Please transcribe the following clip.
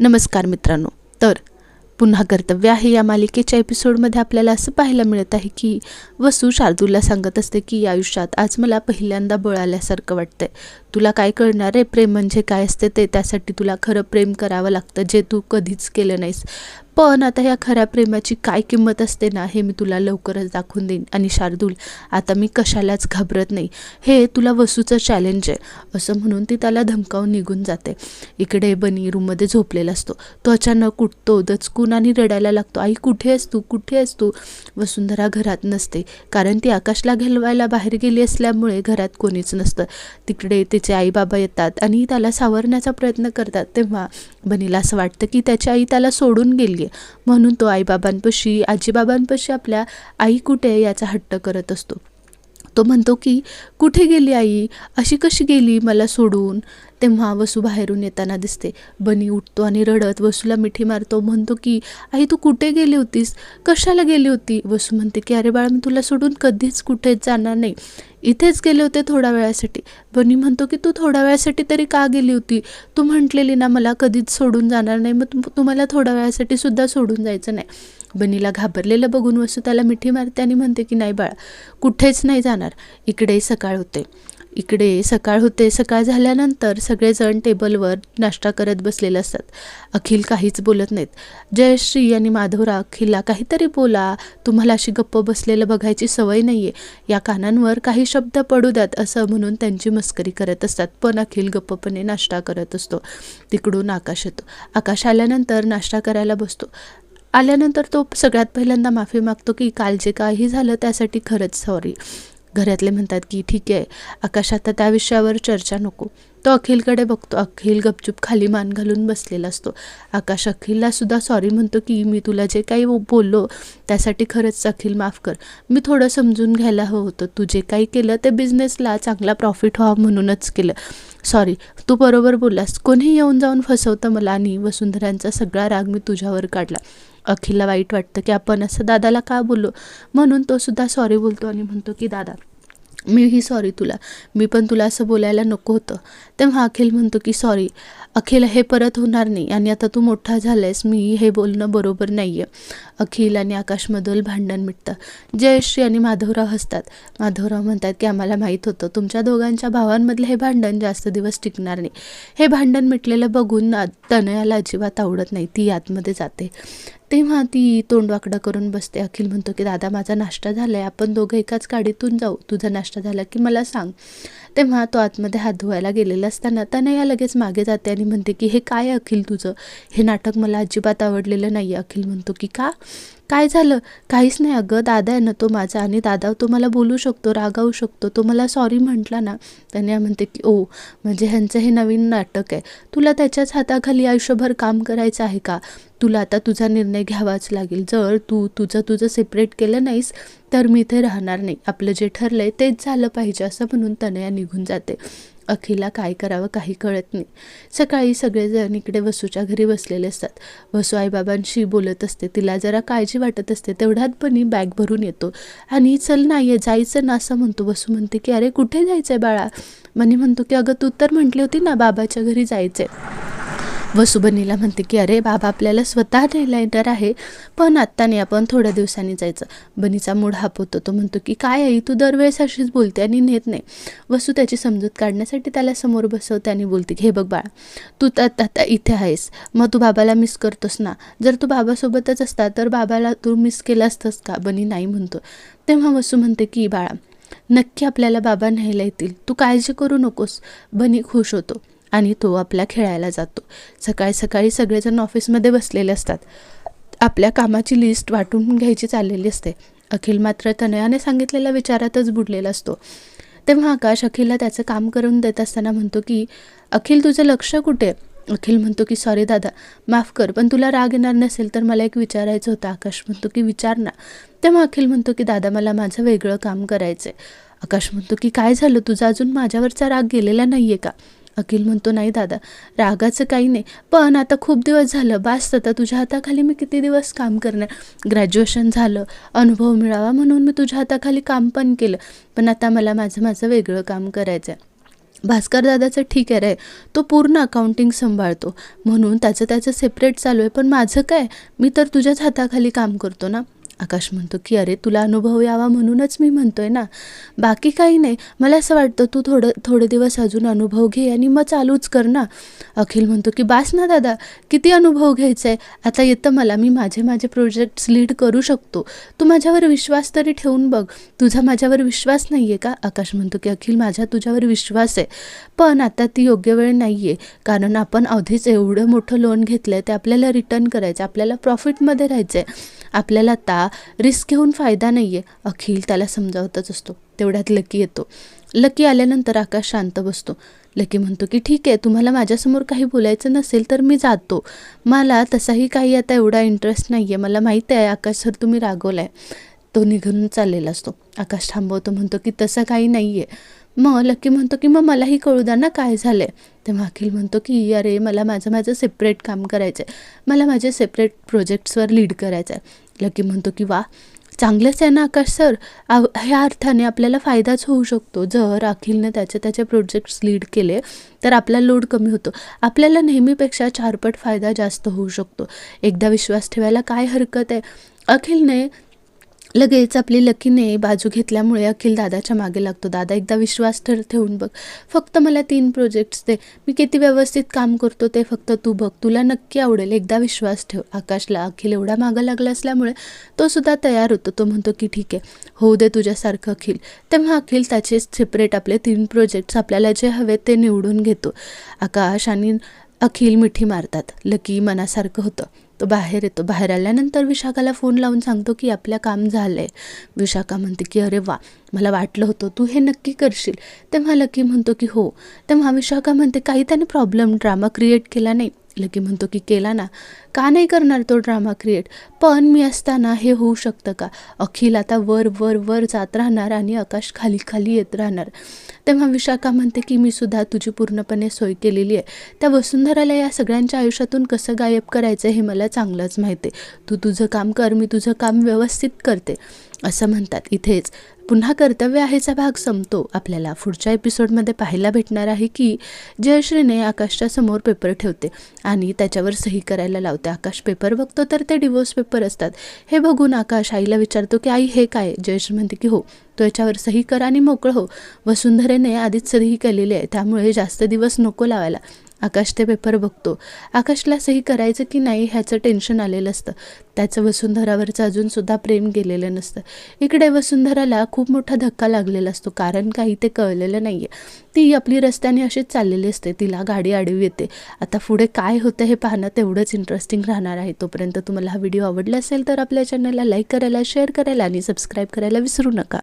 नमस्कार मित्रांनो. तर पुन्हा कर्तव्य आहे या मालिकेच्या एपिसोडमध्ये आपल्याला असं पाहायला मिळत आहे की वसू शार्दूलला सांगत असते की आयुष्यात आज मला पहिल्यांदा बळ आल्यासारखं वाटतंय. तुला काय कळणार आहे? प्रेम म्हणजे काय असते ते? त्यासाठी तुला खरं प्रेम करावं लागतं जे तू कधीच केलं नाहीस. पण आता या खऱ्या प्रेमाची काय किंमत असते ना हे मी तुला लवकरच दाखवून देईन. आणि शार्दूल आता मी कशालाच घाबरत नाही. हे तुला वसूचं चॅलेंज आहे. असं म्हणून ती त्याला धमकावून निघून जाते. इकडे बनी रूममध्ये झोपलेला असतो. तो अचानक उठतो दचकून आणि रडायला लागतो. आई कुठे आहेस तू? कुठे आहेस तू? वसुंधरा घरात नसते. कारण ती आकाशला घालवायला बाहेर गेली असल्यामुळे घरात कोणीच नसतं. तिकडे तिचे आई बाबा येतात आणि त्याला सावरण्याचा प्रयत्न करतात. तेव्हा बनीला असं वाटतं की त्याची आई त्याला सोडून गेली. आहे म्हणून तो आईबाबांपाशी आजीबाबांपाशी आपल्या आई कुठे आहे याचा हट्ट करत असतो. तो म्हणतो की कुठे गेली आई? अशी कशी गेली मला सोडून? तेव्हा वसू बाहेरून येताना दिसते. बनी उठतो आणि रडत वसूला मिठी मारतो. म्हणतो की आई तू कुठे गेली होतीस? कशाला गेली होती? वसू म्हणते की अरे बाळा मी तुला सोडून कधीच कुठेच जाणार नाही. इथेच गेले होते थोड्या वेळासाठी. बनी म्हणतो की तू थोड्या वेळासाठी तरी का गेली होती? तू म्हटलेली ना मला कधीच सोडून जाणार नाही. मग तू तुम्हाला थोड्या वेळासाठी सुद्धा सोडून जायचं नाही. बनीला घाबरलेलं बघून वसू त्याला मिठी मारते आणि म्हणते की नाही बाळा कुठेच नाही जाणार. इकडे सकाळ होते. इकडे सकाळ होते. सकाळ झाल्यानंतर सगळेजण टेबलवर नाश्ता करत बसलेले असतात. अखिल काहीच बोलत नाहीत. जयश्री आणि माधवरा अखिलला काहीतरी बोला. तुम्हाला अशी गप्प बसलेलं बघायची सवय नाही आहे या कानांवर काही शब्द पडू द्यात असं म्हणून त्यांची मस्करी करत असतात. पण अखिल गप्पपणे नाश्ता करत असतो. तिकडून आकाश येतो. आकाश आल्यानंतर नाश्ता करायला बसतो. आल्यानंतर तो सगळ्यात पहिल्यांदा माफी मागतो की काल जे काही झालं त्यासाठी खरंच सॉरी घरातले म्हणतात की ठीक आहे आकाश आता त्या विषयावर चर्चा नको. तो अखिलकडे बघतो. अखिल गपचूप खाली मान घालून बसलेला असतो. आकाश अखिलला सुद्धा सॉरी म्हणतो की मी तुला जे काही बोललो त्यासाठी खरंच अखिल माफ कर. मी थोडं समजून घ्यायला हवं होतं. तू जे काही केलं ते बिझनेसला चांगला प्रॉफिट व्हावं म्हणूनच केलं. सॉरी तू बरोबर बोललास. कोणी येऊन जाऊन फसवतं मला आणि वसुंधरांचा सगळा राग मी तुझ्यावर काढला. अखिलला वाईट वाटतं की आपण असं दादाला का बोललो? म्हणून तो सुद्धा सॉरी बोलतो आणि म्हणतो की दादा मीही सॉरी तुला. मी पण तुला असं बोलायला नको होतं. तेव्हा अखिल म्हणतो की सॉरी अखिल हे परत होणार नाही आणि आता तू मोठा झालायस. मी हे बोलणं बरोबर नाही आहे अखिल आणि आकाशमधील भांडण मिटतं. जयश्री आणि माधवराव हसतात. माधवराव म्हणतात की आम्हाला माहीत होतं. तुमच्या दोघांच्या भावांमधलं हे भांडण जास्त दिवस टिकणार नाही. हे भांडण मिटलेलं बघून तनयाला अजिबात आवडत नाही. ती आतमध्ये जाते. तेव्हा ती तोंडवाकडा करून बसते. अखिल म्हणतो की दादा माझा नाश्ता झाला आहे आपण दोघं एकाच गाडीतून जाऊ. तुझा नाश्ता झाला की मला सांग. तेव्हा तो आतमध्ये हात धुवायला गेलेला असताना तनया लगेच मागे जाते आणि म्हणते की हे काय अखिल तुझं? हे नाटक मला अजिबात आवडलेलं नाही आहे अखिल म्हणतो की का? काय झालं? काहीच नाही अगं. दादा आहे ना तो माझा आणि दादा तो मला बोलू शकतो रागावू शकतो. तो मला सॉरी म्हटला ना त्याने म्हणते की ओ म्हणजे ह्यांचं हे नवीन नाटक आहे. तुला त्याच्याच हाताखाली आयुष्यभर काम करायचं आहे का? तुला आता तुझा निर्णय घ्यावाच लागेल. जर तू तुझं तुझं सेपरेट केलं नाहीस तर मी इथे राहणार नाही. आपलं जे ठरलं आहे तेच झालं पाहिजे असं म्हणून तनया निघून जाते. अखिला काय करावं काही कळत नाही. सकाळी सगळेजण इकडे वसूच्या घरी बसलेले असतात. वसू आईबाबांशी बोलत असते. तिला जरा काळजी वाटत असते. तेवढ्यात पण बॅग भरून येतो. आणि चल नाही आहे जायचं ना असं म्हणतो. वसू म्हणते की अरे कुठे जायचं आहे बाळा? म्हणे म्हणतो की अगं तू तर म्हटली होती ना बाबाच्या घरी जायचं आहे वसुबनीला म्हणते की अरे बाबा आपल्याला स्वतः न्यायला येणार आहे पण आत्ता नाही आपण थोड्या दिवसांनी जायचं. बनीचा मूड हापवतो. तो म्हणतो की काय आई तू दरवेळेस अशीच बोलते आणि नेत नाही. वसू त्याची समजूत काढण्यासाठी त्याला समोर बसवते आणि बोलते की हे बघ बाळा तू तर आता इथे आहेस मग तू बाबाला मिस करतोस ना? जर तू बाबासोबतच असता तर बाबाला तू मिस केलं असतंस का? बनी नाही म्हणतो. तेव्हा वसू म्हणते की बाळा नक्की आपल्याला बाबा न्यायला येतील. तू काळजी करू नकोस. बनी खुश होतो. आणि तो आपल्या खेळायला जातो. सकाळी सकाळी सगळेजण ऑफिसमध्ये बसलेले असतात. आपल्या कामाची लिस्ट वाटून घ्यायची चाललेली असते. अखिल मात्र तनयाने सांगितलेल्या विचारातच बुडलेला असतो. तेव्हा आकाश अखिलला त्याचं काम करून देत असताना म्हणतो की अखिल तुझं लक्ष कुठे? अखिल म्हणतो की सॉरी दादा माफ कर पण तुला राग येणार नसेल तर मला एक विचारायचं होतं. आकाश म्हणतो की विचार ना. तेव्हा अखिल म्हणतो की दादा मला माझं वेगळं काम करायचं आहे आकाश म्हणतो की काय झालं? तुझा अजून माझ्यावरचा राग गेलेला नाही आहे का? अखिल म्हणतो नाही दादा रागाचं काही नाही. पण आता खूप दिवस झालं. बास आता तुझ्या हाताखाली मी किती दिवस काम करणार? ग्रॅज्युएशन झालं. अनुभव मिळावा म्हणून मी तुझ्या हाताखाली काम पण केलं. पण आता मला माझं माझं वेगळं काम करायचं आहे भास्कर दादाचं ठीक आहे रे. तो पूर्ण अकाउंटिंग सांभाळतो. म्हणून त्याचं त्याचं सेपरेट चालू आहे. पण माझं काय? मी तर तुझ्याच हाताखाली काम करतो ना. आकाश म्हणतो की अरे तुला अनुभव यावा म्हणूनच मी म्हणतोय ना. बाकी काही नाही. मला असं वाटतं तू थोडं थोडे दिवस अजून अनुभव घे आणि मग चालूच कर ना. अखिल म्हणतो की बास ना दादा. किती अनुभव घ्यायचा आहे आता येतं मला. मी माझे माझे प्रोजेक्ट्स लीड करू शकतो. तू माझ्यावर विश्वास तरी ठेवून बघ. तुझा माझ्यावर विश्वास नाही आहे का? आकाश म्हणतो की अखिल माझा तुझ्यावर विश्वास आहे. पण आता ती योग्य वेळ नाही आहे कारण आपण आधीच एवढं मोठं लोन घेतलं आहे ते आपल्याला रिटर्न करायचं आपल्याला प्रॉफिटमध्ये राहायचं आहे आपल्याला आता रिस्क घेऊन फायदा नाही आहे अखिल त्याला समजावतच असतो. तेवढ्यात लकी येतो. लकी आल्यानंतर आकाश शांत बसतो. लकी म्हणतो की ठीक आहे तुम्हाला माझ्यासमोर काही बोलायचं नसेल तर मी जातो. मला तसाही काही आता एवढा इंटरेस्ट नाही आहे मला माहिती आहे आकाश सर तुम्ही रागवलाय. तो निघून चाललेला असतो. आकाश थांबवतो म्हणतो की तसं काही नाही आहे मग लकी म्हणतो की मग मलाही कळू द्या ना काय झालं आहे तेव्हा अखिल म्हणतो की अरे मला माझं माझं सेपरेट काम करायचं आहे मला माझे सेपरेट प्रोजेक्ट्सवर लीड करायचं आहे लकी म्हणतो की वा चांगलंच आहे ना आकाश सर आव ह्या अर्थाने आपल्याला फायदाच होऊ शकतो. जर अखिलने त्याचे त्याचे प्रोजेक्ट्स लीड केले तर आपला लोड कमी होतो. आपल्याला नेहमीपेक्षा चारपट फायदा जास्त होऊ शकतो. एकदा विश्वास ठेवायला काय हरकत आहे? अखिलने लगेच आपली लकीने बाजू घेतल्यामुळे अखिल दादाच्या मागे लागतो. दादा एकदा विश्वास ठर ठेवून बघ. फक्त मला तीन प्रोजेक्ट्स दे. मी किती व्यवस्थित काम करतो ते फक्त तू बघ. तुला नक्की आवडेल. एकदा विश्वास ठेव. आकाशला अखिल एवढा मागं लागला असल्यामुळे तो सुद्धा तयार होतो. तो म्हणतो की ठीक आहे. होऊ दे तुझ्यासारखं अखिल. तेव्हा अखिल त्याचे सेपरेट आपले तीन प्रोजेक्ट्स आपल्याला जे हवे ते निवडून घेतो. आकाश आणि अखिल मिठी मारतात. लकी मनासारखं होतं. तो बाहेर येतो. बाहेर आल्यानंतर विशाखाला फोन लावून सांगतो की आपल्या काम झालं आहे विशाखा म्हणते की अरे वा मला वाटलं होतं तू हे नक्की करशील. तेव्हा लकी म्हणतो की हो. तेव्हा विशाखा म्हणते काही त्याने प्रॉब्लेम ड्रामा क्रिएट केला नाही. लगे म्हणतो की केला ना. का नाही करणार तो ड्रामा क्रिएट पण मी असताना हे होऊ शकतं का? अखिल आता वर वर वर जात राहणार आणि आकाश खाली खाली येत राहणार. तेव्हा विशाखा म्हणते की मी सुद्धा तुझी पूर्णपणे सोय केलेली आहे. त्या वसुंधराला या सगळ्यांच्या आयुष्यातून कसं गायब करायचं हे मला चांगलंच माहिती आहे. तू तुझं काम कर मी तुझं काम व्यवस्थित करते. असं म्हणतात. इथेच पुन्हा कर्तव्य आहेचा भाग संपतो. आपल्याला पुढच्या एपिसोडमध्ये पाहायला भेटणार आहे की जयश्रीने आकाशच्या समोर पेपर ठेवते आणि त्याच्यावर सही करायला लावते. आकाश पेपर बघतो तर ते डिवोर्स पेपर असतात. हे बघून आकाश आईला विचारतो की आई हे काय? जयश्री म्हणते की हो तो याच्यावर सही कर आणि मोकळं हो. वसुंधरेने आधीच सही केलेली आहे. त्यामुळे जास्त दिवस नको लावायला. आकाश ते पेपर बघतो. आकाशला सही करायचं की नाही ह्याचं टेन्शन आलेलं असतं. त्याचं वसुंधरावरचं अजूनसुद्धा प्रेम गेलेलं नसतं. इकडे वसुंधराला खूप मोठा धक्का लागलेला असतो कारण काही ते कळलेलं नाही आहे ती आपली रस्त्याने अशीच चाललेली असते तिला गाडी आडवी येते. आता पुढे काय होतं हे पाहणं तेवढंच इंटरेस्टिंग राहणार आहे. तोपर्यंत तुम्हाला हा व्हिडिओ आवडला असेल तर आपल्या चॅनलला लाईक करायला शेअर करायला आणि सबस्क्राईब करायला विसरू नका.